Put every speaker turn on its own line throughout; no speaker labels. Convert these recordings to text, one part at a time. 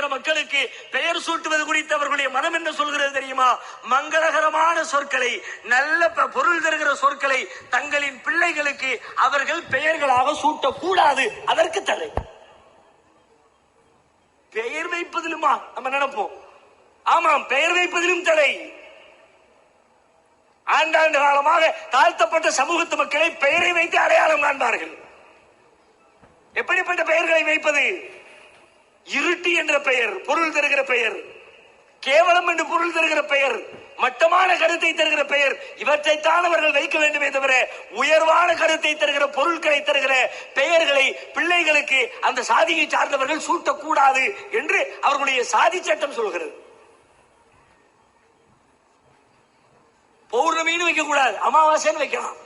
இருக்கிற மக்களுக்கு பெயர் சூட்டுவது குறித்து அவர்களுடைய மனம் என்ன சொல்கிறது தெரியுமா? மங்களகரமான சொற்களை நல்ல பொருள் தருகிற சொற்களை தங்களின் பிள்ளைகளுக்கு அவர்கள் பெயர்களாக சூட்டக்கூடாது. அதற்கு தடை. பெயர் வைப்பதிலுமா? நம்ம நினைப்போம். ஆமாம் பெயர் வைப்பதிலும் தடை. ஆண்டாண்டு காலமாக தாழ்த்தப்பட்ட சமூகத்து மக்களை பெயரை வைத்து அடையாளம் காண்பார்கள். எப்படிப்பட்ட பெயர்களை வைப்பது? இருட்டி என்ற பெயர் பொருள் தருகிற பெயர் கேவலம் என்று பொருள் தருகிற பெயர் மட்டமான கருத்தை தருகிற பெயர் இவற்றைத்தான் அவர்கள் வைக்க வேண்டுமே தவிர உயர்வான கருத்தை தருகிற பொருட்களை தருகிற பெயர்களை பிள்ளைகளுக்கு அந்த சாதியை சார்ந்தவர்கள் சூட்டக்கூடாது என்று அவர்களுடைய சாதி சட்டம் சொல்கிறது. பௌர்ணமின்னு வைக்க கூடாது அமாவாசைன்னு வைக்கலாம்.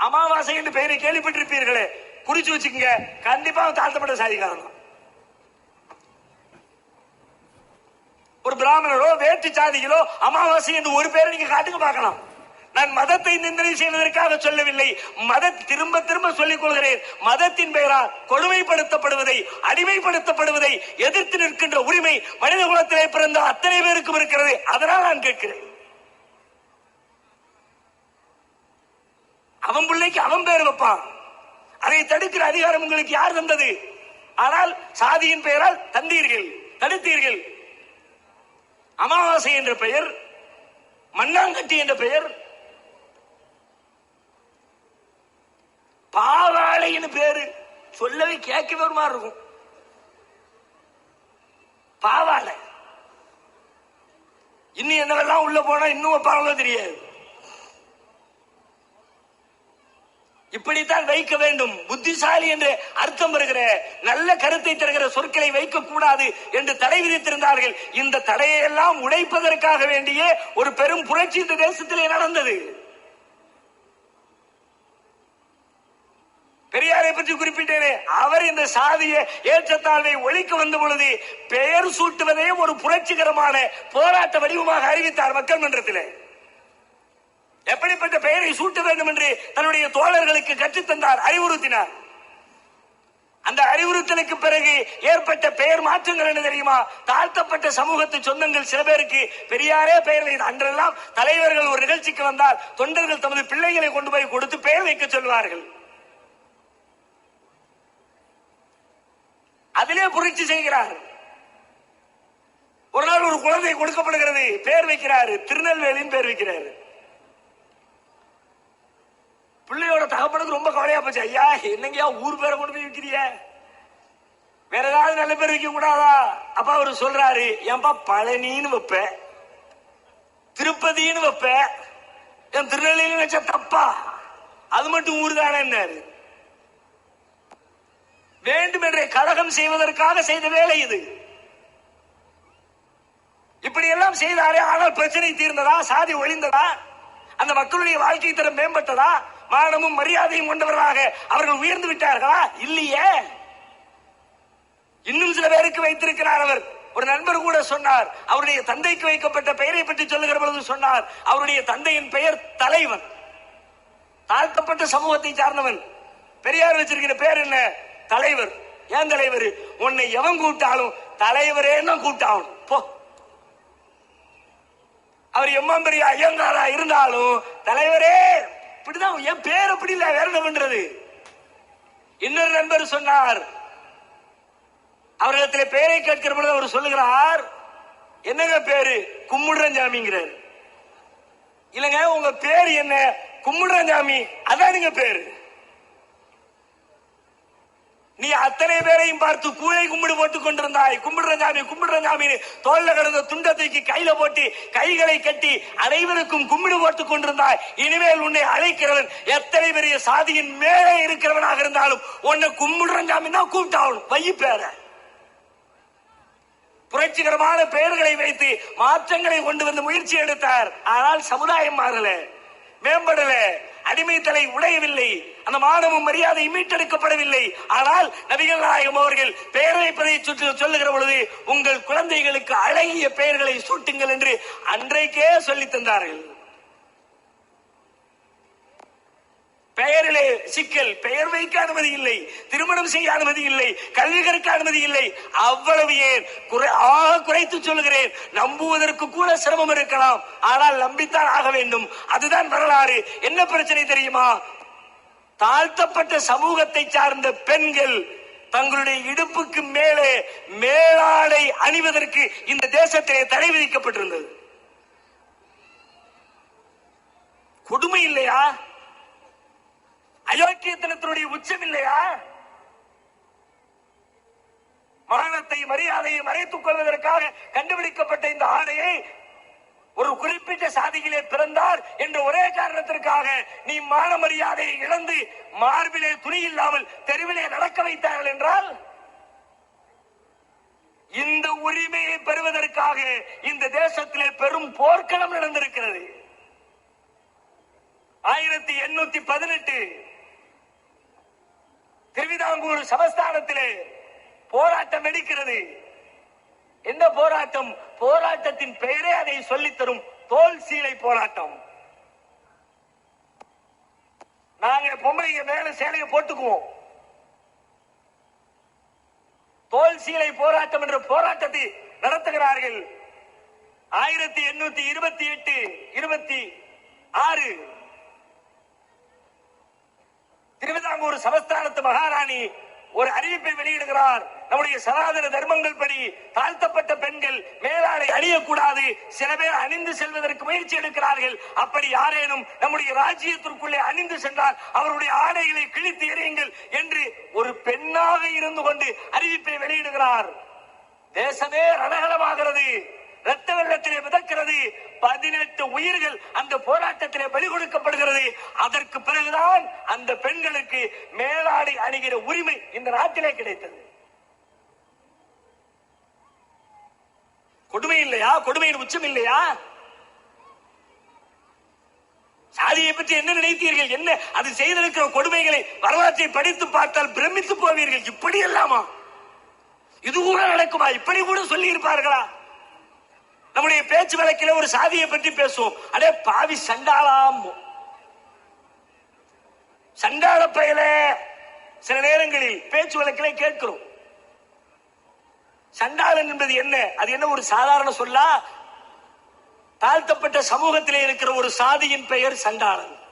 அமாவாசை என்று பெயரை கேள்விப்பட்டிருப்பீர்களே குறிச்சு வச்சுக்கோங்க கண்டிப்பா அவன் தாழ்த்தப்பட்ட சாதிக்காரன் ஒரு பிராமணரோ வேற்று சாதிகளோ அமாவாசை என்று ஒரு பேரை நீங்க காட்டுக்கு பார்க்கலாம். நான் மதத்தை நிந்தனை செய்வதற்காக சொல்லவில்லை. மத திரும்ப திரும்ப சொல்லிக் கொள்கிறேன். மதத்தின் பெயரால் கொடுமைப்படுத்தப்படுவதை அடிமைப்படுத்தப்படுவதை எதிர்த்து நிற்கின்ற உரிமை மனித குலத்திலே பிறந்த அத்தனை பேருக்கும் இருக்கிறது. அதனால் நான் கேட்கிறேன். அவன் பிள்ளைக்கு அவன் பேர் வைப்பான். அதை தடுக்கிற அதிகாரம் உங்களுக்கு யார் தந்தது? ஆனால் சாதியின் பெயரால் தந்தீர்கள் தடுத்தீர்கள். அமாவாசை என்ற பெயர் மண்ணாங்கட்டி என்ற பெயர் பாவாளைன்னு பேரு சொல்லவே கேட்கவே ஒரு மாதிரி இருக்கும். பாவாளை இன்னும் என்னவெல்லாம் உள்ள போனா இன்னும் பாவம் தெரியாது. இப்படித்தான் வைக்க வேண்டும். புத்திசாலி என்று அர்த்தம் வருகிற நல்ல கருத்தை தருகிற சொற்களை வைக்க கூடாது என்று தடை விதித்திருந்தார்கள். இந்த தடையை எல்லாம் உடைப்பதற்காக வேண்டிய ஒரு பெரும் புரட்சி இந்த தேசத்திலே நடந்தது. பெரியாரை பற்றி குறிப்பிட்டேனே அவர் இந்த சாதிய ஏற்றத்தாழ்வை ஒழிக்க வந்த பொழுது பெயர் சூட்டுவதே ஒரு புரட்சிகரமான போராட்ட வடிவமாக அறிவித்தார் மக்கள் மன்றத்திலே. எப்படிப்பட்ட பெயரை சூட்ட வேண்டும் என்று தன்னுடைய தோழர்களுக்கு கற்றுத்தந்தார் அறிவுறுத்தினார். அந்த அறிவுறுத்தலுக்கு பிறகு ஏற்பட்ட பெயர் மாற்றங்கள் என்ன தெரியுமா? தாழ்த்தப்பட்ட சமூகத்து சொந்தங்கள் சில பேருக்கு பெரியாரே பெயர் வைத்து அன்றெல்லாம் தலைவர்கள் ஒரு நிகழ்ச்சிக்கு வந்தால் தொண்டர்கள் தமது பிள்ளைகளை கொண்டு போய் கொடுத்து பெயர் வைக்க சொல்வார்கள். அதிலே புரட்சி செய்கிறார். ஒரு நாள் ஒரு குழந்தை கொடுக்கப்படுகிறது பெயர் வைக்கிறாரு. திருநெல்வேலின்னு பேர் வைக்கிறாரு. பிள்ளையோட தகப்பனுக்கு ரொம்ப கவலையா போச்சு. ஐயா என்னங்கய்யா ஊர் பேரை கொண்டு போய் வைக்கிறிய வேற ஏதாவது நல்ல பேர் வைக்க கூடாதா? அப்ப அவரு சொல்றாரு ஏன்பா பழனின்னு வைப்ப. திருப்பதின்னு வைப்ப. என் திருநெல்வேலி வச்ச தப்பா? அது மட்டும் ஊர் தானேன்னாரு வேண்டுமென்றே கழகம் செய்வதற்காக செய்த வேலை இது. இப்படி எல்லாம் செய்தாரே ஆனால் பிரச்சனை தீர்ந்ததா? சாதி ஒழிந்ததா? அந்த மக்களுடைய வாழ்க்கை தரம் மேம்பட்டதா? மானமும் மரியாதையும் கொண்டவர்களாக அவர்கள் உயர்ந்து விட்டார்களா? இல்லையே. இன்னும் சில பேருக்கு வைத்திருக்கிறார் அவர். ஒரு நண்பர் கூட சொன்னார். அவருடைய தந்தைக்கு வைக்கப்பட்ட பெயரை பற்றி சொல்லுகிற பொழுது சொன்னார். அவருடைய தந்தையின் பெயர் தலைவன். தாழ்த்தப்பட்ட சமூகத்தை சார்ந்தவன். பெரியார் வச்சிருக்கிற பேர் என்ன? தலைவர். ஏன் தலைவர்? உன்னை எவன் கூப்பிட்டாலும் தலைவரே தான் கூப்பிட்டாகணும். போ. அவர் எம்மன் பெரிய ஐயங்காரா இருந்தாலும் தலைவரே. இப்படிதான் என் பேர் அப்படி இல்ல வேற என்ன பண்றது? இன்னொரு நண்பர் சொன்னார். அவரிடத்தில் பெயரை கேட்கிற பொழுது அவர் சொல்லுகிறார் என்னங்க பேரு? கும்முடுறஞ்சாமிங்கிறார் இல்லங்க உங்க பேர் என்ன? கும்முடுறஞ்சாமி அதான் நீங்க பேரு. நீ அத்தனை பேரையும் பார்த்து கூழை கும்பிடு போட்டுக் கொண்டிருந்தாய். கும்பிடுற சாமி கும்பிடுற சாமி தோல்ல கிடந்த துண்டை தூக்கி கையில போட்டு கைகளை கட்டி அனைவருக்கும் கும்பிடு போட்டுக் கொண்டிருந்தாய். இனிமேல் உன்னை அழைக்கிறவன் எத்தனை பெரிய சாதியின் மேலே இருக்கிறவனாக இருந்தாலும் உன்னை கும்பிடுற சாமி தான் கூப்பிட்டாகணும். வைய பேர. புரட்சிகரமான பெயர்களை வைத்து மாற்றங்களை கொண்டு வந்து முயற்சி எடுத்தார். ஆனால் சமுதாயம் மாறல மேம்படல. அடிமைத்தலை உடையவில்லை. அந்த மானமும் மரியாதை மீட்டெடுக்கப்படவில்லை. ஆனால் நபிகள் நாயகம் அவர்கள் பெயரை வைப்பதை சுற்றி சொல்லுகிற பொழுது உங்கள் குழந்தைகளுக்கு அழகிய பெயர்களை சூட்டுங்கள் என்று அன்றைக்கே சொல்லி தந்தார்கள். பெயரிலே சிக்கல் பெயர் வைக்க அனுமதி இல்லை திருமணம் செய்ய அனுமதி இல்லை கல்வி கற்க அனுமதி இல்லை. அவ்வளவு ஏன்? குறை ஆக குறைத்து சொல்லுகிறேன். நம்புவதற்கு கூட சிரமம் இருக்கலாம். ஆனால் நம்பித்தான் ஆக வேண்டும். அதுதான் வரலாறு. என்ன பிரச்சனை தெரியுமா? தாழ்த்தப்பட்ட சமூகத்தை சார்ந்த பெண்கள் தங்களுடைய இடுப்புக்கு மேலே மேலாடை அணிவதற்கு இந்த தேசத்திலே தடை விதிக்கப்பட்டிருந்தது. கொடுமை இல்லையா? அயோக்கியத்தனத்தினுடைய உச்சம் இல்லையா மானத்தை மரியாதையை மறைத்துக் கொள்வதற்காக கண்டுபிடிக்கப்பட்ட இந்த ஆடையை ஒரு குறிப்பிட்ட சாதியிலே பிறந்தார் என்ற ஒரே காரணத்திற்காக நீ மான மரியாதையை இழந்து மார்பிலே துணி இல்லாமல் தெருவிலே நடக்க வைத்தார்கள் என்றால் இந்த உரிமையை பெறுவதற்காக இந்த தேசத்திலே பெரும் போர்க்களம் நடந்திருக்கிறது. ஆயிரத்தி எண்ணூத்தி பதினெட்டு திருவிதாங்கூர் சமஸ்தானத்திலே போராட்டம் எடுக்கிறது. எந்த போராட்டம்? போராட்டத்தின் பெயரே அதை சொல்லித் தரும் தோல் சீலை போராட்டம். நாங்க பொம்பளைங்க மேல சேலையை போட்டுக்குவோம். தோல் சீலை போராட்டம் என்ற போராட்டத்தை நடத்துகிறார்கள். ஆயிரத்தி எண்ணூத்தி இருபத்தி எட்டு இருபத்தி ஆறு திருவிதாங்கூர் சமஸ்தானத்து மகாராணி ஒரு அறிவிப்பை வெளியிடுகிறார். நம்முடைய சனாதன தர்மங்கள் படி தாழ்த்தப்பட்ட பெண்கள் மேலாடை அணியக்கூடாது. சில பேர் அணிந்து செல்வதற்கு முயற்சி எடுக்கிறார்கள். அப்படி யாரேனும் நம்முடைய ராஜ்யத்திற்குள்ளே அணிந்து சென்றால் அவருடைய ஆடைகளை கிழித்து எறியுங்கள் என்று ஒரு பெண்ணாக இருந்து கொண்டு அறிவிப்பை வெளியிடுகிறார். தேசமே ரணகலமாகிறது ரத்த வெள்ளத்திலே மிதக்கிறது. பதினெட்டு உயிர்கள் அந்த போராட்டத்திலே பலி கொடுக்கப்படுகிறது அதற்கு பிறகுதான் அந்த பெண்களுக்கு மேலாடை அணிகிற உரிமை இந்த நாட்டிலே கிடைத்தது. கொடுமை இல்லையா? கொடுமையின் உச்சம் இல்லையா? சாதியை பற்றி என்ன நினைத்தீர்கள்? என்ன? அது செய்திருக்கிற கொடுமைகளை வரலாற்றை படித்து பார்த்தால் பிரமித்து போவீர்கள். இப்படி எல்லாமா இது கூட நடக்குமா? இப்படி கூட சொல்லி இருப்பார்களா நம்முடைய பேச்சு வழக்கில் ஒரு சாதியை பற்றி பேசுவோம். அடே பாவி சண்டாளாம். சண்டாள பயல. சில நேரங்களில் பேச்சு வழக்கிலே கேட்கிறோம். சண்டாளன் என்பது என்ன? அது என்ன ஒரு சாதாரண சொல்லா? தாழ்த்தப்பட்ட சமூகத்திலே இருக்கிற ஒரு சாதியின் பெயர் சண்டாளன்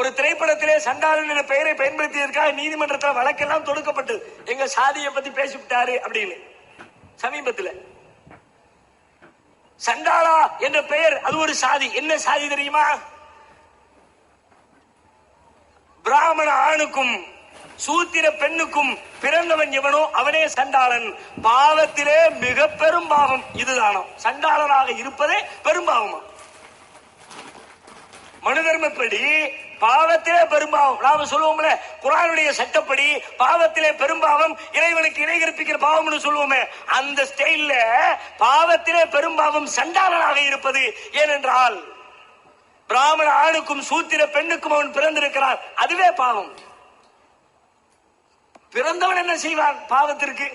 ஒரு திரைப்படத்திலே சண்டாளன் என்ற பெயரை பயன்படுத்தியதற்காக நீதிமன்றத்தில் வழக்கெல்லாம் தொடுக்கப்பட்டது. எங்க சாதியை பத்தி பேசிவிட்டாரு அப்படின்னு. சமீபத்தில். சண்டாளா என்ற பெயர் அது ஒரு சாதி. என்ன சாதி தெரியுமா? பிராமண ஆணுக்கும் சூத்திர பெண்ணுக்கும் பிறந்தவன் எவனோ அவனே சண்டாளன். பாவத்திலே மிக பெரும் பாவம் இதுதானோ? சண்டாளனாக இருப்பதே பெரும் பாவமா? மனு தர்மப்படி பாவத்திலே பெரும்பாவம். நாம சொல்லுவோம்ல குரானுடைய சட்டப்படி பாவத்திலே பெரும்பாவம் இறைவனுக்கு இணை கற்பிக்கிற பாவம்னு சொல்லுவோமே அந்த ஸ்டைல்ல பாவத்திலே பெரும்பாவம் சண்டாளனாக இருப்பது ஏனென்றால் பிராமண ஆணுக்கும் சூத்திர பெண்ணுக்கும் அவன் பிறந்திருக்கிறான். அதுவே பாவம். பிறந்தவன் என்ன செய்வான்? பாவத்திற்கு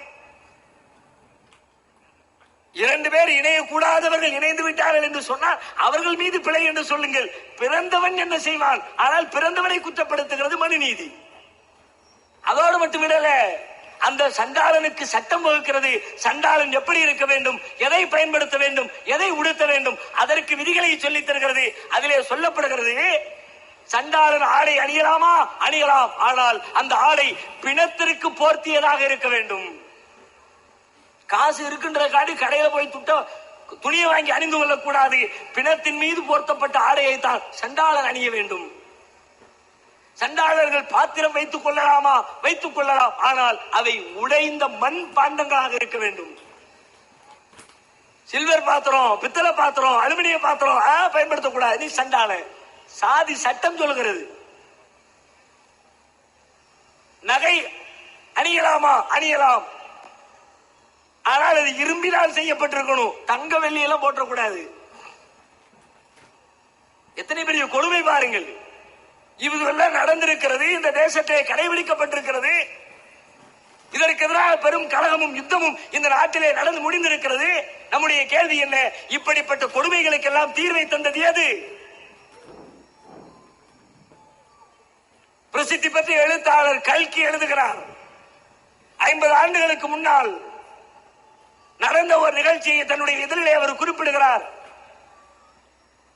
இரண்டு பேர் இணையக்கூடாதவர்கள் இணைந்து விட்டார்கள் என்று சொன்னால் அவர்கள் மீது பிழை என்று சொல்லுங்கள். பிறந்தவன் என்ன செய்வான்? ஆனால் பிறந்தவனை குற்றப்படுத்துகிறது மனு நீதி அதோடு மட்டும் விடல அந்த சண்டாளனுக்கு சட்டம் வகுக்கிறது. சண்டாளன் எப்படி இருக்க வேண்டும்? எதை பயன்படுத்த வேண்டும்? எதை உடுத்த வேண்டும்? அதற்கு விதிகளை சொல்லித் தருகிறது. அதிலே சொல்லப்படுகிறது சண்டாளன் ஆடை அணியலாமா? அணியலாம். ஆனால் அந்த ஆடை பிணத்திற்கு போர்த்தியதாக இருக்க வேண்டும். காசு இருக்கின்ற காடி கடையில போய் துட்ட துணியை வாங்கி அணிந்து கொள்ளக்கூடாது. பிணத்தின் மீது போர்த்தப்பட்ட ஆடையை தான் சண்டாளன் அணிய வேண்டும். சண்டாளர்கள் பாத்திரம் வைத்துக் கொள்ளலாமா? வைத்துக் கொள்ளலாம். ஆனால் அவை உடைந்த மண் பாண்டங்களாக இருக்க வேண்டும். சில்வர் பாத்திரம் பித்தளை பாத்திரம் அலுமினிய பாத்திரம் பயன்படுத்தக்கூடாது. நீ சண்டாள. சாதி சட்டம் சொல்லுகிறது. நகை அணியலாமா? அணியலாம். ஆனால் அது இரும்பினால் செய்யப்பட்டிருக்கணும். தங்க வெள்ளியெல்லாம் போட்டக்கூடாது. எத்தனை பெரிய கொடுமை பாருங்கள். இதுவெல்லாம் நடந்திருக்கிறது இந்த தேசத்தை கடைபிடிக்கப்பட்டிருக்கிறது. இதற்கு எதிராக பெரும் கழகமும் யுத்தமும் இந்த நாட்டிலே நடந்து முடிந்திருக்கிறது. நம்முடைய கேள்வி என்ன? இப்படிப்பட்ட கொடுமைகளுக்கெல்லாம் தீர்வை தந்தது எது? பிரசித்தி பற்றி எழுத்தாளர் கல்கி எழுதுகிறார். ஐம்பது ஆண்டுகளுக்கு முன்னால் ஒரு நிகழ்ச்சியை தன்னுடைய இதழிலே அவர் குறிப்பிடுகிறார்.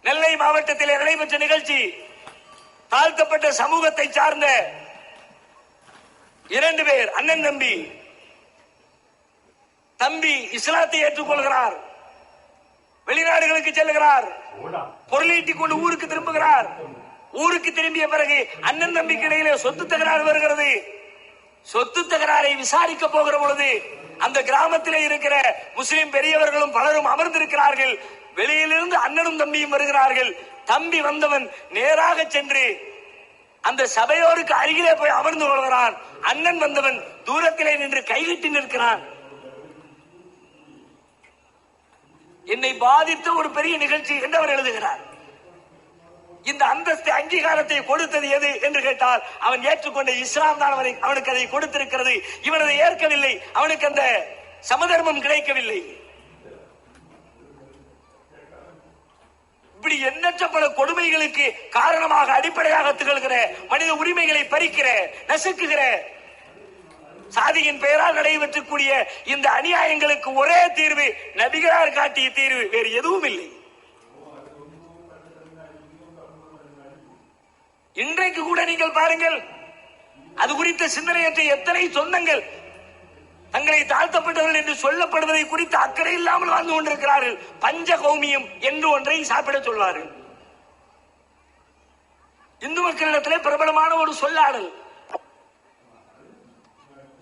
நெல்லை மாவட்டத்தில் நடைபெற்ற நிகழ்ச்சி தாழ்த்தப்பட்ட சமூகத்தை சார்ந்த இரண்டு பேர் அண்ணன் தம்பி தம்பி இஸ்லாத்தை ஏற்றுக்கொள்கிறார். வெளிநாடுகளுக்கு செல்லுகிறார் பொருளீட்டிக் கொண்டு ஊருக்கு திரும்புகிறார். ஊருக்கு திரும்பிய பிறகு அண்ணன் தம்பிக்கு இடையிலே சொத்து தகராறு வருகிறது. சொத்து தகராறை விசாரிக்க போகிற பொழுது அந்த கிராமத்திலே இருக்கிற முஸ்லிம் பெரியவர்களும் பலரும் அமர்ந்திருக்கிறார்கள். வெளியிலிருந்து அண்ணனும் தம்பியும் வருகிறார்கள். தம்பி வந்தவன் நேராக சென்று அந்த சபையோருக்கு அருகிலே போய் அமர்ந்து கொள்கிறான். அண்ணன் வந்தவன் தூரத்திலே நின்று கைவிட்டு நிற்கிறான். என்னை பாதித்த ஒரு பெரிய நிகழ்ச்சி என்று அவர் எழுதுகிறார். இந்த அந்தஸ்து அங்கீகாரத்தை கொடுத்தது எது என்று கேட்டால் அவன் ஏற்றுக்கொண்ட இஸ்லாம் தான் அவனை அவனுக்கு அதை கொடுத்திருக்கிறது. இவன் அதை ஏற்கவில்லை. அவனுக்கு அந்த சமதர்மம் கிடைக்கவில்லை. இப்படி எண்ணற்ற பல கொடுமைகளுக்கு காரணமாக அடிப்படையாக திகழ்கிற மனித உரிமைகளை பறிக்கிற நசுக்குகிற சாதியின் பெயரால் நடைபெற்றக்கூடிய இந்த அநியாயங்களுக்கு ஒரே தீர்வு நபிகளார் காட்டிய தீர்வு வேறு எதுவும் இல்லை. இன்றைக்கு கூட நீங்கள் பாருங்கள். அது குறித்த சிந்தனையற்ற எத்தனை சொந்தங்கள் தங்களை தாழ்த்தப்பட்டவர்கள் என்று சொல்லப்படுவதை குறித்து அக்கறை இல்லாமல் வாழ்ந்து கொண்டிருக்கிறார்கள். பஞ்ச கௌமியம் என்று ஒன்றை சாப்பிட சொல்வார்கள். இந்து மக்களிடத்திலே பிரபலமான ஒரு சொல்லாடல்.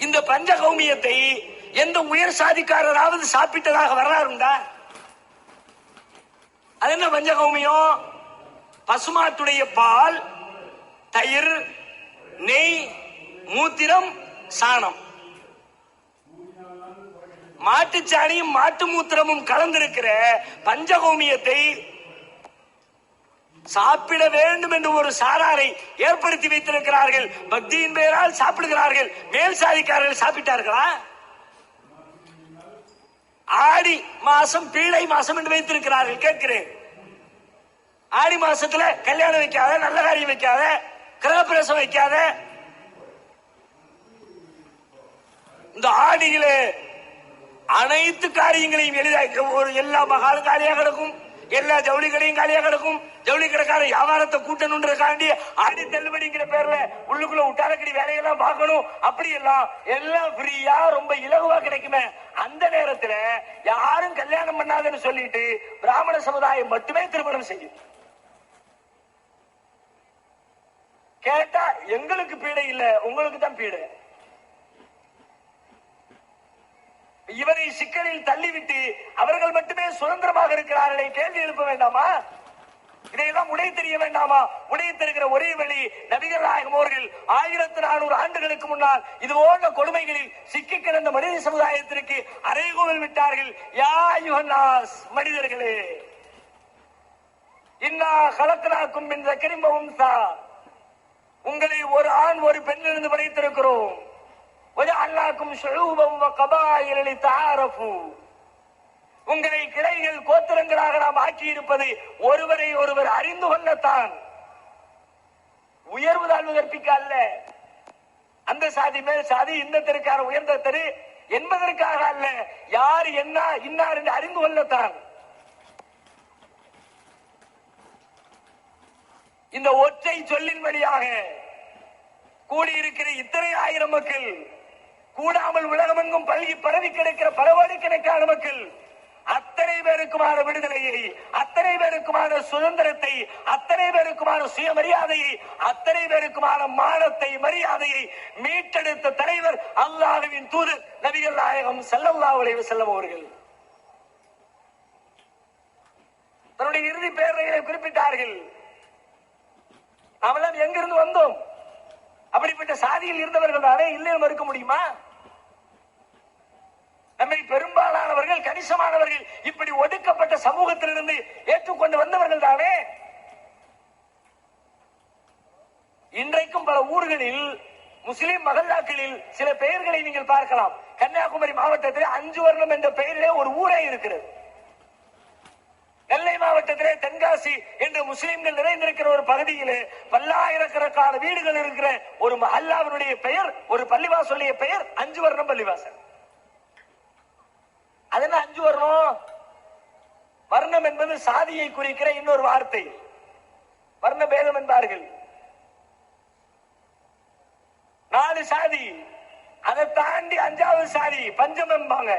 இந்த பஞ்ச கௌமியத்தை எந்த உயர் சாதிக்காரராவது சாப்பிட்டதாக வரலாறு அது என்ன பஞ்ச கௌமியம் பசுமாட்டுடைய பால் தயிர் நெய் மூத்திரம் சாணம். மாட்டுச்சாணியும் மாட்டு மூத்திரமும் கலந்திருக்கிற பஞ்சகோமியத்தை சாப்பிட வேண்டும் என்று ஒரு சாராரை ஏற்படுத்தி வைத்திருக்கிறார்கள். பக்தியின் பெயரால் சாப்பிடுகிறார்கள். மேல் சாதிக்காரர்கள் சாப்பிட்டார்களா? ஆடி மாசம் பீழை மாசம் என்று வைத்திருக்கிறார்கள். கேட்கிறேன். ஆடி மாசத்துல கல்யாணம் வைக்காத நல்ல காரியம் வைக்காத கிரகப்பிரசம் வைக்காத. இந்த ஆடியிலே அனைத்து காரியங்களையும் எளிதாக ஒரு எல்லா மகாலும் காலியாக கிடக்கும் எல்லா ஜவுளி கடையும் காலியாக கிடக்கும் ஜவுளி கடைக்கார வியாபாரத்தை கூட்டணுன்றதுக்காண்டி ஆடி தள்ளுபடிங்கிற பேர்ல உள்ளுக்குள்ள உட்டாரக்கடி வேலையெல்லாம் பார்க்கணும். அப்படி எல்லாம் எல்லாம் ஃப்ரீயா ரொம்ப இலகுவா கிடைக்குமே. அந்த நேரத்துல யாரும் கல்யாணம் பண்ணாதுன்னு சொல்லிட்டு பிராமண சமுதாயம் மட்டுமே திருமணம் செய்யும். கேட்டா எங்களுக்கு பீடை இல்ல உங்களுக்கு தான் பீடை. இவரை சிக்கலில் தள்ளிவிட்டு அவர்கள் மட்டுமே சுதந்திரமாக இருக்கிறார்களே கேள்வி எழுப்ப வேண்டாமா? இதையெல்லாம் உடை தெரிய வேண்டாமா? உடை தருகிற ஒரே வழி நபிகள் நாயகம் அவர்கள் ஆயிரத்தி நானூறு ஆண்டுகளுக்கு முன்னால் இது போன்ற கொடுமைகளில் சிக்கி கிடந்த மனித சமுதாயத்திற்கு அரைகோவில் விட்டார்கள். யா யுஹன்னாஸ் மனிதர்களே. இன்னா கலக்கனாக்கும் இந்த தான் உங்களை ஒரு ஆண் ஒரு பெண்ணிலிருந்து படைத்திருக்கிறோம். அல்லாக்கும் சுழூபம் கபாயிலி தாரஃபு உங்களை கிளைகள் கோத்திரங்களாக நாம் ஆக்கி இருப்பது ஒருவரை ஒருவர் அறிந்து கொள்ளத்தான். உயர்வு தாழ்வு கற்பிக்க அல்ல. அந்த சாதி மேல் சாதி இந்த தெருக்கார உயர்ந்த தெரு என்பதற்காக அல்ல யார் என்ன இன்னார் என்று அறிந்து கொள்ளத்தான். இந்த ஒற்றை சொல்லின் வழியாக கூடியிருக்கிற இத்தனை ஆயிரம் மக்கள் கூடாமல் உலகமெங்கும் பல்கி பரவி கிடக்கிற பல கோடிக்கணக்கான மக்கள் அத்தனை பேருக்குமான விடுதலையை அத்தனை பேருக்குமான சுதந்திரத்தை அத்தனை பேருக்குமான சுயமரியாதையை அத்தனை பேருக்குமான மானத்தை மரியாதையை மீட்டெடுத்த தலைவர் அல்லாஹுவின் தூது நபிகள் நாயகம் செல்லல்லா அலைஹி வஸல்லம் அவர்கள். தன்னுடைய இறுதி பேரையை குறிப்பிட்டார்கள். நாமெல்லாம் எங்கிருந்து வந்தோம்? அப்படிப்பட்ட சாதியில் இருந்தவர்கள் தானே இல்லை மறுக்க முடியுமா? நம்மை பெரும்பாலானவர்கள் கணிசமானவர்கள் இப்படி ஒடுக்கப்பட்ட சமூகத்திலிருந்து ஏற்றுக்கொண்டு வந்தவர்கள் தானே? இன்றைக்கும் பல ஊர்களில் முஸ்லிம் மகல்லாக்களில் சில பெயர்களை நீங்கள் பார்க்கலாம். கன்னியாகுமரி மாவட்டத்தில் அஞ்சு வருடம் என்ற பெயரிலே ஒரு ஊரே இருக்கிறது. நெல்லை மாவட்டத்திலே தென்காசி என்று முஸ்லிம்கள் நிறைந்திருக்கிற ஒரு பகுதியிலே பல்லாயிரக்கணக்கான வீடுகள் இருக்கிற ஒரு மஹல்லாவினுடைய பெயர் ஒரு பள்ளிவாசலுடைய பெயர் அஞ்சு வர்ணம் பள்ளிவாசல். அது என்ன அஞ்சு வர்ணம் வர்ணம் என்பது சாதியை குறிக்கிற இன்னொரு வார்த்தை. வர்ண பேதம் என்பார்கள். நாலு சாதி. அதை தாண்டி அஞ்சாவது சாதி பஞ்சம் என்பாங்க.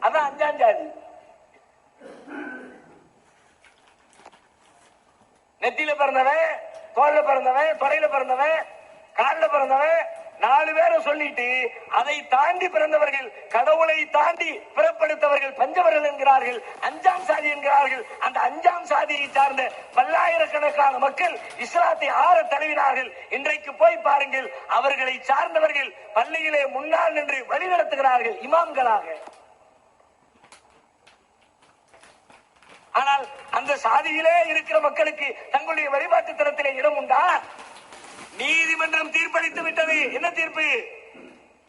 அதான் அஞ்சாம் சாதி. நெத்தியில பிறந்தவன் தோல்ல பிறந்தவன் தொடையில பிறந்தவன் காலில் பிறந்தவன் நாலு பேரை சொல்லிட்டு அதை தாண்டி பிறந்தவர்கள் கடவுளை தாண்டி பிறப்படுத்தவர்கள் பஞ்சவர்கள் என்கிறார்கள் அஞ்சாம் சாதி என்கிறார்கள். அந்த அஞ்சாம் சாதியை சார்ந்த பல்லாயிரக்கணக்கான மக்கள் இஸ்லாத்தை ஆற தழுவினார்கள். இன்றைக்கு போய் பாருங்கள் அவர்களை சார்ந்தவர்கள் பள்ளியிலே முன்னால் நின்று வழி நடத்துகிறார்கள் இமாம்களாக. ஆனால் அந்த சாதியிலே இருக்கிற மக்களுக்கு தங்களுடைய வழிபாட்டு தரத்திலே இடம் உண்டா? நீதிமன்றம் தீர்ப்பளித்து விட்டது. என்ன தீர்ப்பு?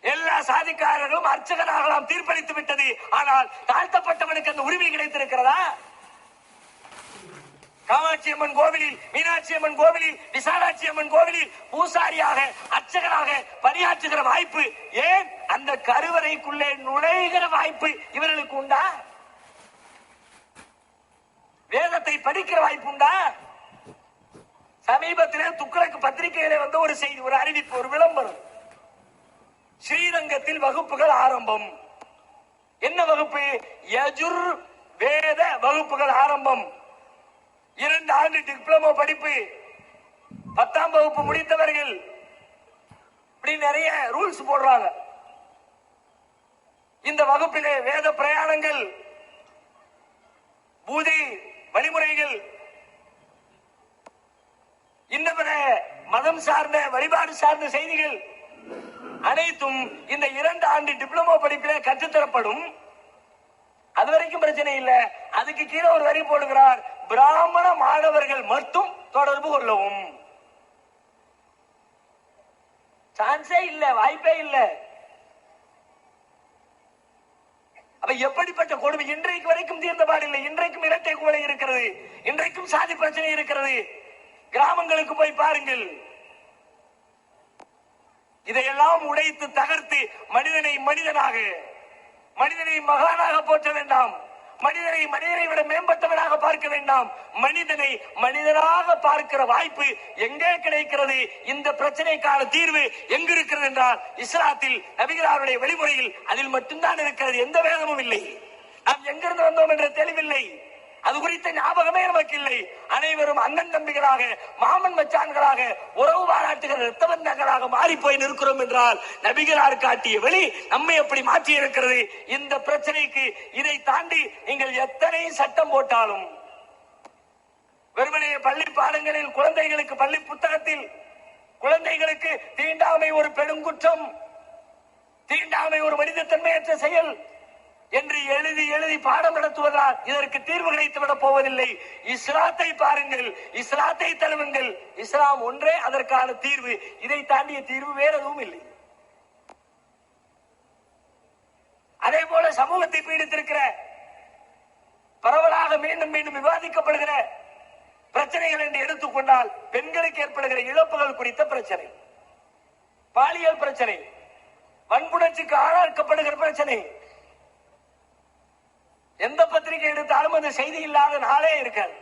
எல்லா சாதிக்காரர்களும் அர்ச்சகராகலாம் தீர்ப்பளித்து விட்டது. ஆனால் தாழ்த்தப்பட்டவனுக்கு அந்த உரிமை கிடைத்திருக்கிறதா? காமாட்சி அம்மன் கோவிலில் மீனாட்சி அம்மன் கோவிலில் விசாலாட்சி அம்மன் கோவிலில் பூசாரியாக அர்ச்சகராக பணியாற்றுகிற வாய்ப்பு ஏன்? அந்த கருவறைக்குள்ளே நுழைகிற வாய்ப்பு இவர்களுக்கு உண்டா? வேதத்தை படிக்கிற வாய்ப்பு உண்டா? சமீபத்திலே துக்கலக்கு பத்திரிகையில வந்த ஒரு செய்தி ஒரு அறிவிப்பு ஒரு விளம்பரம். ஸ்ரீரங்கத்தில் வகுப்புகள் ஆரம்பம். என்ன வகுப்பு? யஜுர் வேத வகுப்புகள் ஆரம்பம். இரண்டு ஆண்டு டிப்ளமோ படிப்பு. பத்தாம் வகுப்பு முடித்தவர்கள். இப்படி நிறைய ரூல்ஸ் போடுறாங்க. இந்த வகுப்பிலே வேத பிரயாணங்கள். பூதி வழிமுறைகள். இன்ன மதம் சார்ந்த வழிபாடு சார்ந்த செய்திகள் அனைத்தும் இந்த இரண்டு ஆண்டு டிப்ளமோ படிப்பிலே கற்றுத்தரப்படும். அது வரைக்கும் பிரச்சனை இல்லை. அதுக்கு கீழே ஒரு வரி போடுகிறார் பிராமண மாணவர்கள் மட்டும் தொடர்பு கொள்ளவும். சான்ஸே இல்லை வாய்ப்பே இல்ல. அப்ப எப்படிப்பட்ட கொடுமை? இன்றைக்கு வரைக்கும் தீர்ந்த பாடில்லை இன்றைக்கும் இரட்டை கொலை இருக்கிறது. இன்றைக்கும் சாதி பிரச்சனை இருக்கிறது. கிராமங்களுக்கு போய் பாருங்கள். இதையெல்லாம் உடைத்து தகர்த்து மனிதனை மனிதனாக மனிதனை மகானாக போற்ற வேண்டாம். மனிதனை மனிதனை விட மேம்பட்டவனாக பார்க்க வேண்டாம். மனிதனை மனிதனாக பார்க்கிற வாய்ப்பு எங்கே கிடைக்கிறது? இந்த பிரச்சனைக்கான தீர்வு எங்கு இருக்கிறது என்றால் இஸ்லாத்தில் நபிகளாருடைய வழிமுறையில் அதில் மட்டும்தான் இருக்கிறது. எந்த வேதமும் இல்லை. நாம் எங்கிருந்து வந்தோம் என்ற தெளிவில்லை. அது குறித்த ஞாபகமே நமக்கு இல்லை அனைவரும் அண்ணன் தம்பிகளாக மாமன் மச்சான்களாக உறவு பாராட்டுகிற ரத்தவந்தங்களாக மாறி போய் நிற்கிறோம் என்றால் நபிகளார் காட்டிய வழி நம்மை எப்படி மாற்றி இருக்கிறது இந்த பிரச்சனைக்கு இதை தாண்டி நீங்கள் எத்தனை சட்டம் போட்டாலும் வெறுமனைய பள்ளி பாடங்களில் குழந்தைகளுக்கு பள்ளி புத்தகத்தில் குழந்தைகளுக்கு தீண்டாமை ஒரு பெருங்குற்றம் தீண்டாமை ஒரு மனிதத்தன்மையற்ற செயல் எழுதி எழுதி பாடம் நடத்துவதால் இதற்கு தீர்வு கிடைத்து விட போவதில்லை. இஸ்லாத்தை பாருங்கள் இஸ்லாத்தை தழுவுங்கள். இஸ்லாம் ஒன்றே அதற்கான தீர்வு. இதை தாண்டிய தீர்வு வேற எதுவும் இல்லை. அதே போல சமூகத்தை பீடித்திருக்கிற பரவலாக மீண்டும் மீண்டும் விவாதிக்கப்படுகிற பிரச்சனைகள் என்று எடுத்துக்கொண்டால் பெண்களுக்கு ஏற்படுகிற இழப்புகள் குறித்த பிரச்சனை. பாலியல் பிரச்சனை வன்புணர்ச்சிக்கு ஆளாக்கப்படுகிற பிரச்சனை. எந்த பத்திரிகை எடுத்தாலும் அந்த செய்தி இல்லாத நாளே இருக்காது.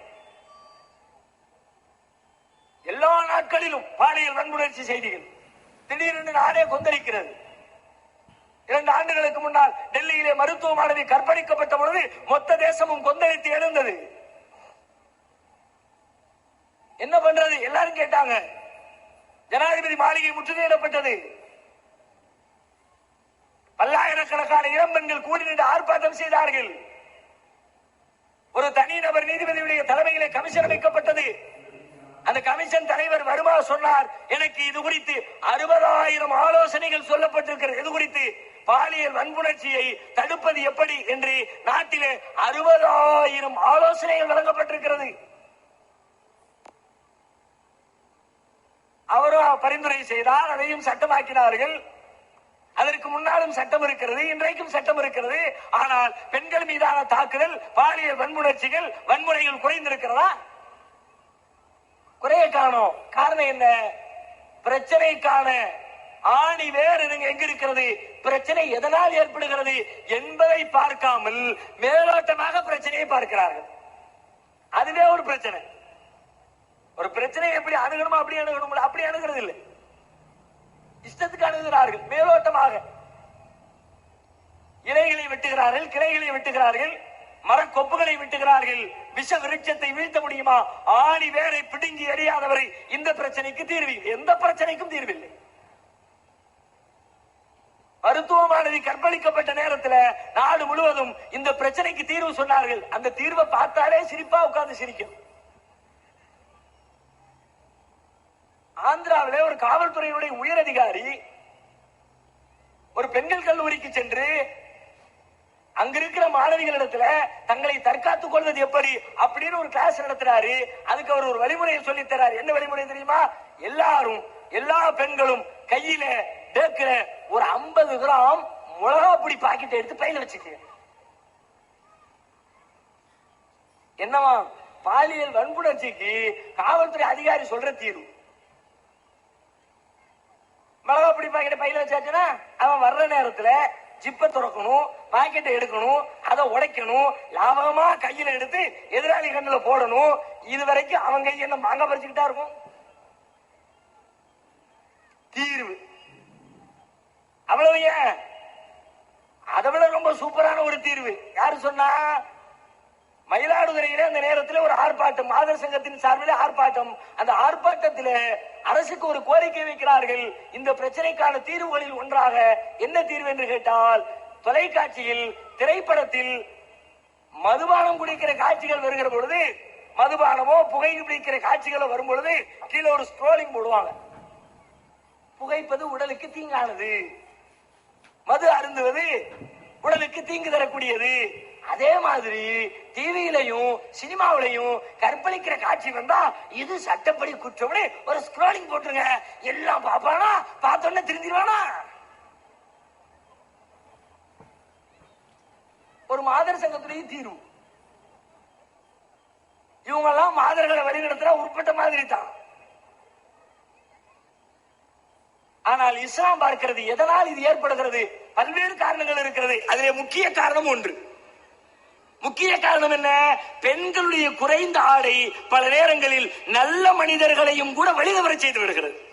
எல்லா நாட்களிலும் பாலியல் வன்புணர்ச்சி செய்திகள் திடீரென்று நாடே கொந்தளிக்கிறது. இரண்டு ஆண்டுகளுக்கு முன்னால் டெல்லியிலே மருத்துவ மாணவி கற்பழிக்கப்பட்ட பொழுது மொத்த தேசமும் கொந்தளித்து எழுந்தது. என்ன பண்றது? எல்லாரும் கேட்டாங்க. ஜனாதிபதி மாளிகை முற்றுகையிடப்பட்டது. பல்லாயிரக்கணக்கான இளம்பெண்கள் கூடி நின்று ஆர்ப்பாட்டம் செய்தார்கள். ஒரு தனிநபர் நீதிபதியுடைய தலைமையிலே கமிஷன் அமைக்கப்பட்டது. அந்த கமிஷன் தலைவர் வருமா சொன்னார் எனக்கு இது குறித்து அறுபதாயிரம் ஆலோசனைகள் சொல்லப்பட்டிருக்கிறது. இது குறித்து பாலியல் வன்புணர்ச்சியை தடுப்பது எப்படி என்று நாட்டிலே அறுபதாயிரம் ஆலோசனைகள் வழங்கப்பட்டிருக்கிறது. அவரும் பரிந்துரை செய்தார் அதையும் சட்டமாக்கினார்கள். அதற்கு முன்னாலும் சட்டம் இருக்கிறது இன்றைக்கும் சட்டம் இருக்கிறது. ஆனால் பெண்கள் மீதான தாக்குதல் பாலியல் வன்முணர்ச்சிகள் வன்முறைகள் குறைந்திருக்கிறதா? குறைய காணோம் காரணம் என்ன? பிரச்சனைக்கான ஆணி வேறு எங்க இருக்கிறது பிரச்சனை எதனால் ஏற்படுகிறது என்பதை பார்க்காமல் மேலோட்டமாக பிரச்சனையை பார்க்கிறார்கள். அதுவே ஒரு பிரச்சனை. ஒரு பிரச்சனை எப்படி அணுகணுமோ அப்படி அணுகணும்? அப்படி அணுகிறது இல்லை இஷ்டத்துக்கு அணுகுகிறார்கள் மேலோட்டமாக. இலைகளை வெட்டுகிறார்கள் கிளைகளை வெட்டுகிறார்கள் மரக்கொப்புகளை வெட்டுகிறார்கள். விஷ விருட்சத்தை வீழ்த்த முடியுமா? ஆணி வேரை பிடுங்கி எறியாதவரை இந்த பிரச்சனைக்கு தீர்வு எந்த பிரச்சனைக்கும் தீர்வில்லை. மருத்துவமானது கற்பழிக்கப்பட்ட நேரத்தில் நாடு முழுவதும் இந்த பிரச்சனைக்கு தீர்வு சொன்னார்கள். அந்த தீர்வை பார்த்தாலே சிரிப்பா உட்கார்ந்து சிரிக்கும். ஆந்திராவிலே ஒரு காவல்துறையினுடைய உயர் அதிகாரி ஒரு பெண்கள் கல்லூரிக்கு சென்று அங்க இருக்கிற மாணவிகளிடத்துல தங்களை தற்காத்துக் கொள்வது எப்படி அப்படின்னு ஒரு கிளாஸ் நடத்துறாரு. அதுக்கு அவர் ஒரு வழிமுறையை சொல்லி தர்றாரு என்ன வழிமுறை தெரியுமா? எல்லாரும் எல்லா பெண்களும் கையில டேக்குல ஒரு 50 கிராம் மிளகா பொடி பாக்கெட் எடுத்து பையில வச்சுக்க. என்னவா? பாலியல் வன்புணர்ச்சிக்கு காவல்துறை அதிகாரி சொல்ற தீர்வு. மிளகா பிடி பாக்கெட் பையில வச்சாச்சுன்னா அவன் வர்ற நேரத்துல ஜிப்ப திறக்கணும் பாக்கெட்டை எடுக்கணும் அதை உடைக்கணும் லாபகமா கையில எடுத்து எதிராளி கண்ணுல போடணும். இது வரைக்கும் அவன் கை என்ன மாங்காய் பறிச்சுக்கிட்டா இருக்கும்? தீர்வு. அவ்வளவு ஏன்? அதை விட ரொம்ப சூப்பரான ஒரு தீர்வு. யாரு சொன்னா? மயிலாடுதுறையில அந்த நேரத்தில் ஒரு ஆர்ப்பாட்டம் மாதர் சங்கத்தின் சார்பில் ஆர்ப்பாட்டம். அந்த ஆர்ப்பாட்டத்தில் அரசுக்கு ஒரு கோரிக்கை வைக்கிறார்கள். இந்த பிரச்சனைக்கான தீர்வுகளில் ஒன்றாக என்ன தீர்வு என்று கேட்டால் தொலைக்காட்சியில் திரைப்படத்தில் மதுபானம் குடிக்கிற காட்சிகள் வருகிற பொழுது மதுபானமோ புகை பிடிக்கிற காட்சிகளோ வரும் பொழுது கீழே ஒரு ஸ்க்ரோலிங் போடுவாங்க. புகைப்பது உடலுக்கு தீங்கானது. மது அருந்துவது உடலுக்கு தீங்கு தரக்கூடியது. அதே மாதிரி டிவியிலையும் சினிமாவிலையும் கற்பழிக்கிற காட்சி வந்தா இது சட்டப்படி குற்றம்னு ஒரு ஸ்க்ரோலிங் போட்டுருங்க. எல்லாம் பாப்பானா பார்த்தோன்னே திருந்திடுவானா? ஒரு மாதர் சங்கத்துடைய தீர்வு. இவங்க எல்லாம் மாதர்களை வழிநடத்துறா உட்பட்ட மாதிரி தான் ஆனால் இஸ்லாம் பார்க்கிறது எதனால் இது ஏற்படுகிறது? பல்வேறு காரணங்கள் இருக்கிறது. அதிலே முக்கிய காரணம் ஒன்று. முக்கிய காரணம் என்ன? பெண்களுடைய குறைந்த ஆடை பல நேரங்களில் நல்ல மனிதர்களையும் கூட வழிதவர செய்து விடுகிறது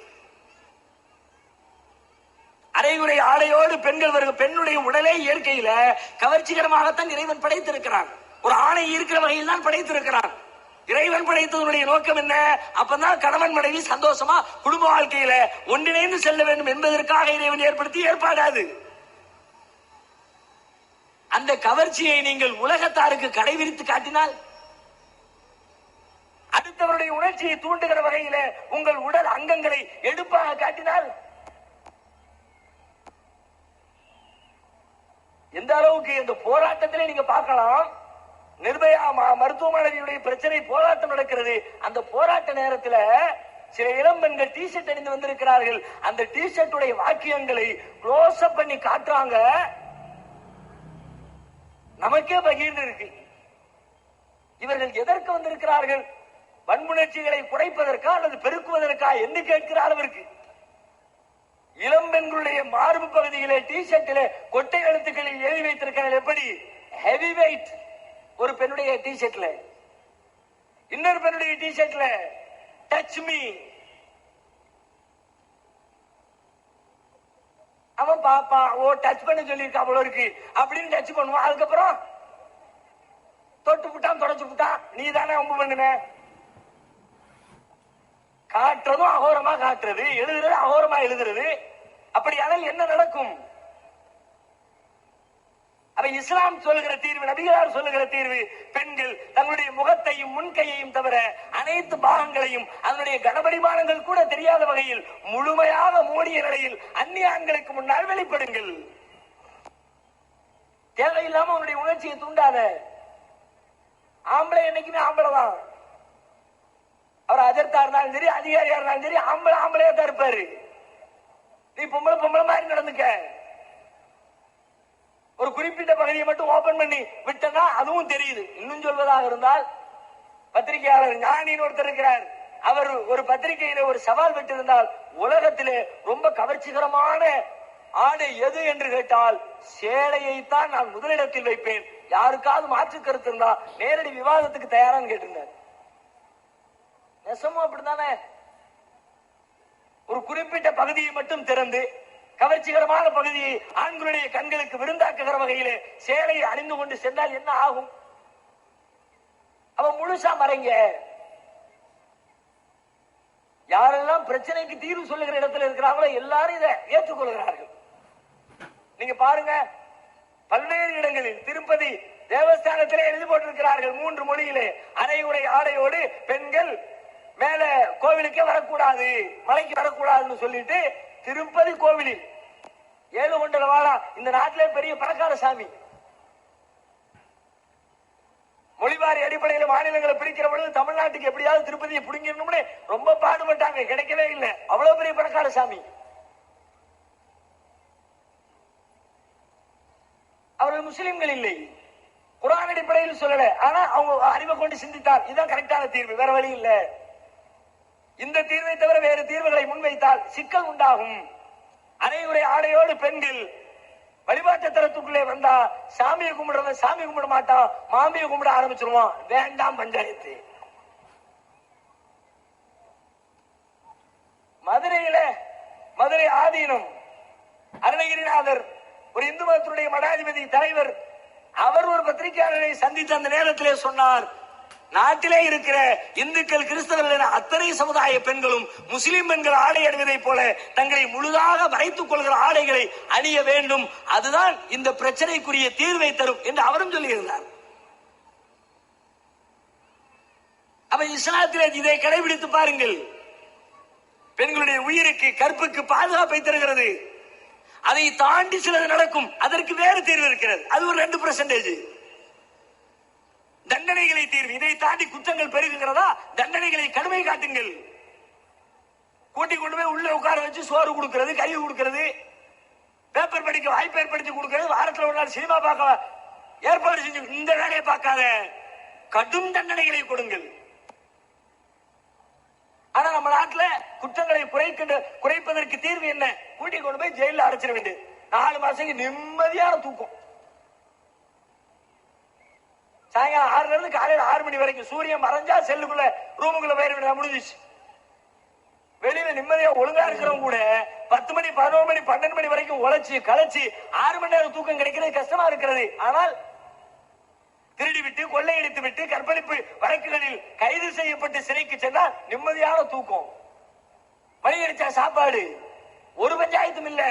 அரைகுறை ஆடையோடு பெண்கள் வருகிற பெண்ணுடைய உடலே இயற்கையில கவர்ச்சிகரமாகத்தான் இறைவன் படைத்திருக்கிறான். ஒரு ஆணை இருக்கிற வகையில் தான் படைத்திருக்கிறான். இறைவன் படைத்ததனுடைய நோக்கம் என்ன? அப்பதான் கணவன் மனைவி சந்தோஷமா குடும்ப வாழ்க்கையில ஒன்றிணைந்து செல்ல வேண்டும் என்பதற்காக இறைவன் ஏற்படுத்தி ஏற்பாடாது. அந்த கவர்ச்சியை நீங்கள் உலகத்தாருக்கு கடைவிரித்து காட்டினால் அடுத்தவருடைய உணர்ச்சியை தூண்டுகிற வகையில உங்கள் உடல் அங்கங்களை எடுப்பாக காட்டினால் எந்த அளவுக்கு இந்த போராட்டத்திலே நீங்க பார்க்கலாம் நிர்பயா ம- மருத்துவமனையுடைய பிரச்சனை போராட்டம் நடக்கிறது. அந்த போராட்ட நேரத்துல சில இளம் பெண்கள் டி ஷர்ட் அணிந்து வந்திருக்கிறார்கள். அந்த டி ஷர்ட்டுடைய வாக்கியங்களை க்ளோஸ் அப் பண்ணி காட்டுறாங்க. நமக்கே பகிர்ந்து இருக்கு. இவர்கள் எதற்கு வந்திருக்கிறார்கள்? வன்முணர்ச்சிகளை குறைப்பதற்கா அல்லது பெருக்குவதற்கா என்று கேட்கிறார் அவருக்கு இளம் பெண்களுடைய மார்பு பகுதியிலே டி ஷர்ட்டிலே கொட்டை எழுத்துக்களில் எழுதி வைத்திருக்கிறார்கள். எப்படி? ஹெவி வெயிட் ஒரு பெண்ணுடைய டி ஷர்ட்ல இன்னொரு பெண்ணுடைய டி ஷர்ட்ல டச் மீ அவன் பாப்பான் ஓ டச் பண்ண சொல்லியிருக்கா அவ்வளவு இருக்கு அப்படின்னு டச் பண்ணுவான். அதுக்கப்புறம் தொட்டு புட்டான் தொடச்சு புட்டான் நீ தானே ஒம்பு பண்ணுன? காட்டுறதும் அகோரமா காட்டுறது எழுதுறது அகோரமா எழுதுறது. அப்படி அதில் என்ன நடக்கும்? அப்ப இஸ்லாம் சொல்லுகிற தீர்வு நபிகளார் சொல்லுகிற தீர்வு பெண்கள் தங்களுடைய முகத்தையும் முன்கையையும் தவிர அனைத்து பாகங்களையும் அதனுடைய கனபடிமானங்கள் கூட தெரியாத வகையில் முழுமையாக மூடிய நிலையில் அந்நிய ஆண்களுக்கு முன்னால் வெளிப்படுங்கள். தேவையில்லாம உன்னுடைய உணர்ச்சியை தூண்டாத. ஆம்பளை என்னைக்குமே ஆம்பளை தான். அவர் அஜர்த்தா இருந்தாலும் சரி அதிகாரியா இருந்தாலும் சரி ஆம்பளை ஆம்பளையா தான் இருப்பாரு. நீ பொம்பளை பொம்பளை மாதிரி நடந்துக்க. ஒரு குறிப்பிட்ட பகுதியை மட்டும் ஓபன் பண்ணி விட்டனா அதுவும் தெரியுது. இன்னும் சொல்வதாக இருந்தால் பத்திரிகையாளர் ஞானின்னு ஒருத்தர் இருக்கிறார். அவர் ஒரு பத்திரிகையில ஒரு சவால் விட்டிருந்தால் உலகத்திலே ரொம்ப கவர்ச்சிகரமான ஆடை எது என்று கேட்டால் சேலையைத்தான் நான் முதலிடத்தில் வைப்பேன். யாருக்காவது மாற்று கருத்து இருந்தா நேரடி விவாதத்துக்கு தயாரான்னு கேட்டிருந்தார். நெசமும் அப்படித்தானே? ஒரு குறிப்பிட்ட பகுதியை மட்டும் திறந்து கவர்ச்சிகரமான பகுதியை ஆண்களுடைய கண்களுக்கு விருந்தாக்குகிற வகையிலே சேலையை அணிந்து கொண்டு சென்றால் என்ன ஆகும்? அவன் முழுசா மறைங்க. யாரெல்லாம் பிரச்சனைக்கு தீர்வு சொல்லுகிற இடத்துல இருக்கிறாங்களோ எல்லாரும் இதை ஏற்றுக்கொள்கிறார்கள். நீங்க பாருங்க பல்வேறு இடங்களில் திருப்பதி தேவஸ்தானத்திலே எழுதி போட்டிருக்கிறார்கள் மூன்று மொழியிலே அரை உடை ஆடையோடு பெண்கள் மேல கோவிலுக்கே வரக்கூடாது மலைக்கு வரக்கூடாதுன்னு சொல்லிட்டு திருப்பதி கோவிலில் ஏழு கொண்டல வாழா இந்த நாட்டிலே பெரிய பணக்கார சாமி. மொழிவாரி அடிப்படையில் மாநிலங்களை பிரிக்கிற பொழுது தமிழ்நாட்டுக்கு எப்படியாவது திருப்பதியை பிடிங்கணும்னு ரொம்ப பாடுபட்டாங்க. கிடைக்கவே இல்லை. அவ்வளவு பெரிய பணக்கார சாமி. அவர்கள் முஸ்லிம்கள் இல்லை. குரான் அடிப்படையில் சொல்லல. ஆனா அவங்க அறிவை கொண்டு சிந்தித்தால் இதுதான் கரெக்டான தீர்வு. வேற வழி இல்லை. இந்த தீர்வை தவிர வேறு தீர்வுகளை முன்வைத்தால் சிக்கல் உண்டாகும். அரையுறை ஆடையோடு பெண்கள் வழிபாட்டு தரத்துக்குள்ளே வந்தா சாமியை கும்பிடுறவன் சாமி கும்பிட மாட்டான் மாமியை கும்பிட ஆரம்பிச்சிருவான். வேண்டாம் பஞ்சாயத்து. மதுரையில மதுரை ஆதீனம். அருணகிரிநாதர் ஒரு இந்து மதத்தினுடைய மடாதிபதி தலைவர் அவர் ஒரு பத்திரிகையாளரை சந்தித்த அந்த நேரத்திலே சொன்னார் நாட்டிலே இருக்கிற இந்துக்கள் கிறிஸ்தவர்கள் என அத்தனை சமுதாய பெண்களும் முஸ்லிம் பெண்கள் ஆடை அணிவதைப் போல தங்களை முழுதாக மறைத்துக் கொள்கிற ஆடைகளை அணிய வேண்டும். அதுதான் இந்த பிரச்சனைக்குரிய தீர்வை தரும் என்று அவரும் சொல்லியிருந்தார். அப்ப இஸ்லாத்தில் இதை கடைபிடித்து பாருங்கள். பெண்களுடைய உயிருக்கு கற்புக்கு பாதுகாப்பை தருகிறது. அதை தாண்டி சிலது நடக்கும். அதற்கு வேறு தீர்வு இருக்கிறது. அது ஒரு ரெண்டு பர்சன்டேஜ் தண்டனைகளை தீர்வு இதை தாண்டி குற்றங்கள் பெருகுகிறதா? தண்டனைகளை கடுமை காட்டுங்கள். கூட்டி கொண்டு போய் உள்ள உட்கார வச்சு சோறு கொடுக்கிறது கறி கொடுக்கிறது பேப்பர் படிக்க வாய்ப்பு ஏற்படுத்தி கொடுக்கிறது வாரத்தில் ஒரு நாள் சினிமா பார்க்க ஏற்பாடு செஞ்சு இந்த வேலையை பார்க்காத. கடும் தண்டனைகளை கொடுங்கள். ஆனா நம்ம நாட்டுல குற்றங்களை குறைக்கின்ற குறைப்பதற்கு தீர்வு என்ன? கூட்டி கொண்டு போய் ஜெயில அடைச்சிட வேண்டியது. நாலு மாசத்துக்கு நிம்மதியான தூக்கம். சாயங்காலம் ஆறுல இருந்து காலையில ஆறு மணி வரைக்கும் சூரியன் மறைஞ்சா செல்லுக்குள்ள ரூமுக்குள்ள போயிட முடிஞ்சிச்சு. வெளியில நிம்மதியா ஒழுங்கா இருக்கிறவங்க கூட பத்து மணி பதினோரு மணி பன்னெண்டு மணி வரைக்கும் உழைச்சி களைச்சி ஆறு மணி நேரம் தூக்கம் கிடைக்கிறது கஷ்டமா இருக்கிறது. ஆனால் திருடி விட்டு கொள்ளையடித்து விட்டு கற்பழிப்பு வழக்குகளில் கைது செய்யப்பட்டு சிறைக்கு சென்றால் நிம்மதியான தூக்கம். மணி அடிச்சா சாப்பாடு. ஒரு பஞ்சாயத்தும் இல்லை.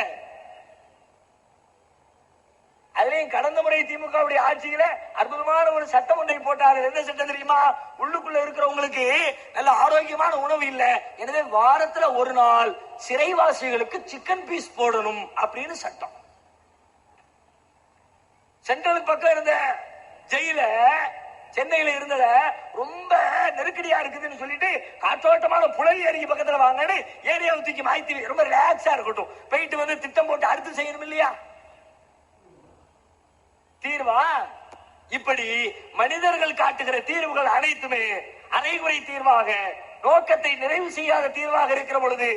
அதுலயும் கடந்த முறை திமுகவுடைய ஆட்சியில அற்புதமான ஒரு சட்டம் ஒன்றை போட்டாரு. எந்த சட்டம் தெரியுமா? உள்ளுக்குள்ள இருக்கிறவங்களுக்கு நல்ல ஆரோக்கியமான உணவு இல்ல. எனவே வாரத்துல ஒரு நாள் சிறைவாசிகளுக்கு சிக்கன் பீஸ் போடணும் அப்படின்னு சட்டம். சென்ட்ரல் பக்கம் இருந்த ஜெயில சென்னையில இருந்தத ரொம்ப நெருக்கடியா இருக்குதுன்னு சொல்லிட்டு காற்றோட்டமான புழல் ஏரிக்கு பக்கத்துல வாங்கன்னு ஏரியாவை தூக்கி மாய்த்தி ரொம்ப ரிலாக்ஸா இருக்கட்டும். போயிட்டு வந்து திட்டம் போட்டு அடுத்து செய்யணும் இல்லையா? தீர்வா? இப்படி மனிதர்கள் காட்டுகிற தீர்வுகள் அனைத்துமே அரைகுறை தீர்வாக நோக்கத்தை நிறைவு செய்யாத தீர்வாக இருக்கிற பொழுது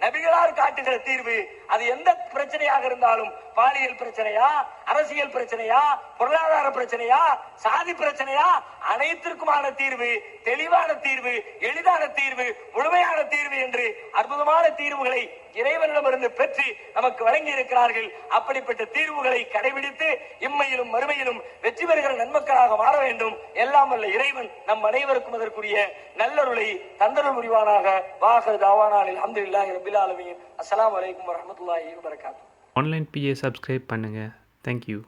நபிகளார் காட்டுகிற தீர்வு அது எந்த பிரச்சனையாக இருந்தாலும் பாலியல் பிரச்சனையா அரசியல் பிரச்சனையா பொருளாதார பிரச்சனையா சாதி பிரச்சனையா அனைத்திற்குமான தீர்வு தெளிவான தீர்வு எளிதான தீர்வு முழுமையான தீர்வு என்று அற்புதமான தீர்வுகளை இறைவனிடமிருந்து பெற்று நமக்கு வழங்கி இருக்கிறார்கள் அப்படிப்பட்ட தீர்வுகளை கடைபிடித்து இம்மையிலும் மறுமையிலும் வெற்றி பெறுகிற நன்மக்களாக மாற வேண்டும். எல்லாம் வல்ல இறைவன் நம் அனைவருக்கும் அதற்குரிய நல்லருளை தந்தருள் புரிவானாக. வாகர் தாவானாலில் அஹமதுல்லாஹி ரபில் ஆலமியின் அஸ்லாம் வலைக்கம் வரமத்துல்லாஹி வரகாத்து
ஆன்லைன் பிஏ சப்ஸ்கிரைப் பண்ணுங்கள் Thank you.